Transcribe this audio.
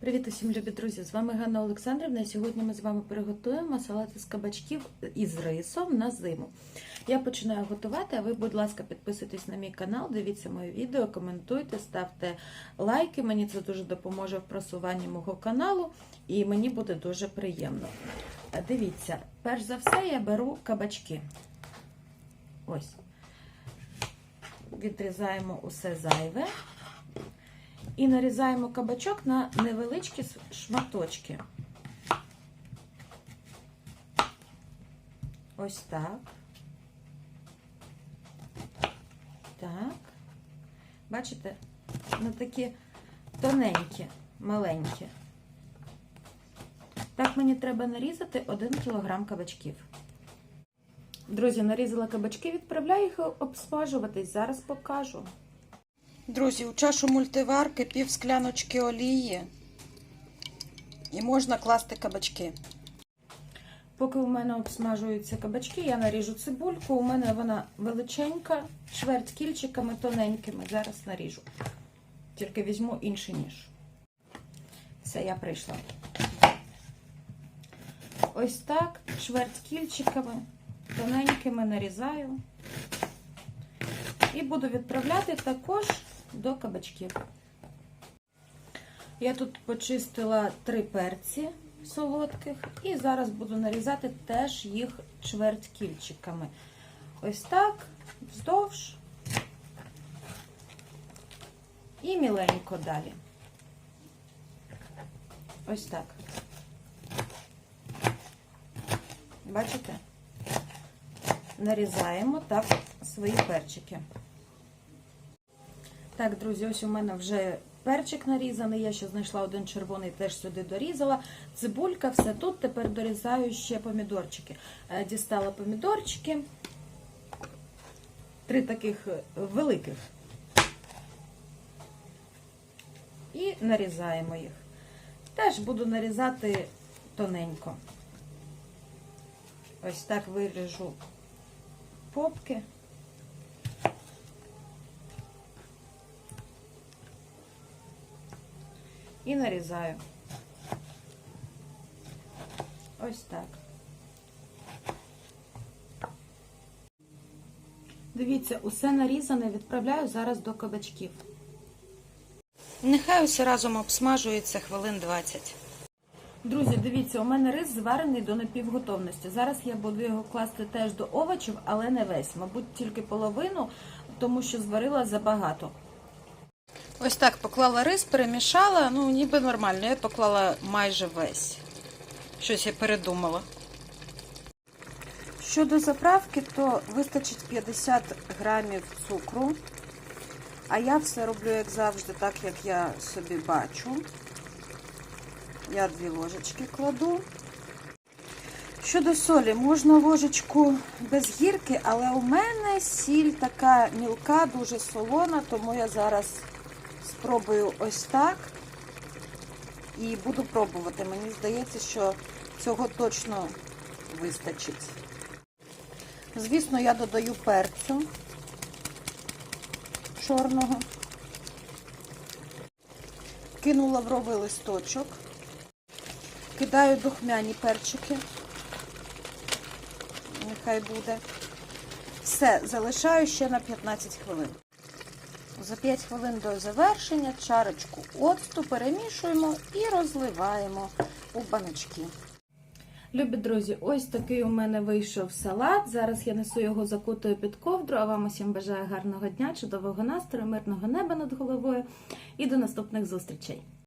Привіт усім, любі друзі! З вами Ганна Олександрівна. І Сьогодні ми з вами приготуємо салат із кабачків із рисом на зиму. Я починаю готувати, а ви, будь ласка, підписуйтесь на мій канал, дивіться моє відео, коментуйте, ставте лайки. Мені це дуже допоможе в просуванні мого каналу, і мені буде дуже приємно. Дивіться, перш за все я беру кабачки. Ось. Відрізаємо усе зайве. І нарізаємо кабачок на невеличкі шматочки. Ось так. Так. Бачите? На такі тоненькі, маленькі. Так мені треба нарізати 1 кг кабачків. Друзі, нарізала кабачки, відправляю їх обсмажуватись. Зараз покажу. Друзі, у чашу мультиварки пів скляночки олії і можна класти кабачки. Поки у мене обсмажуються кабачки, я наріжу цибульку. У мене вона величенька, чверть кільчиками тоненькими. Зараз наріжу. Тільки візьму інший ніж. Все, я прийшла. Ось так, чверть кільчиками, тоненькими нарізаю. І буду відправляти також до кабачків. Я тут почистила три перці солодких, і зараз буду нарізати теж їх чверть кільчиками. Ось так, вздовж і міленько далі. Ось так. Бачите? Нарізаємо так свої перчики. Так, друзі, ось у мене вже перчик нарізаний. Я ще знайшла один червоний, теж сюди дорізала. Цибулька, все тут. Тепер дорізаю ще помідорчики. Дістала помідорчики. Три таких великих. І нарізаємо їх. Теж буду нарізати тоненько. Ось так виріжу попки. І нарізаю. Ось так. Дивіться, усе нарізане відправляю зараз до кабачків. Нехай усе разом обсмажується хвилин 20. Друзі, дивіться, у мене рис зварений до напівготовності. Зараз я буду його класти теж до овочів, але не весь. Мабуть, тільки половину, тому що зварила забагато. Ось так поклала рис, перемішала, ну ніби нормально. Я поклала майже весь. Щось я передумала. Щодо заправки, то вистачить 50 грамів цукру. А я все роблю, як завжди, так як я собі бачу. Я дві ложечки кладу. Щодо солі, можна ложечку без гірки, але у мене сіль така мілка, дуже солона, тому я зараз спробую ось так і буду пробувати. Мені здається, що цього точно вистачить. Звісно, я додаю перцю чорного, кину лавровий листочок, кидаю духмяні перчики, нехай буде. Все, залишаю ще на 15 хвилин. За 5 хвилин до завершення чарочку оцту перемішуємо і розливаємо у баночки. Любі друзі, ось такий у мене вийшов салат. Зараз я несу його закутою під ковдру, а вам усім бажаю гарного дня, чудового настрою, мирного неба над головою і до наступних зустрічей.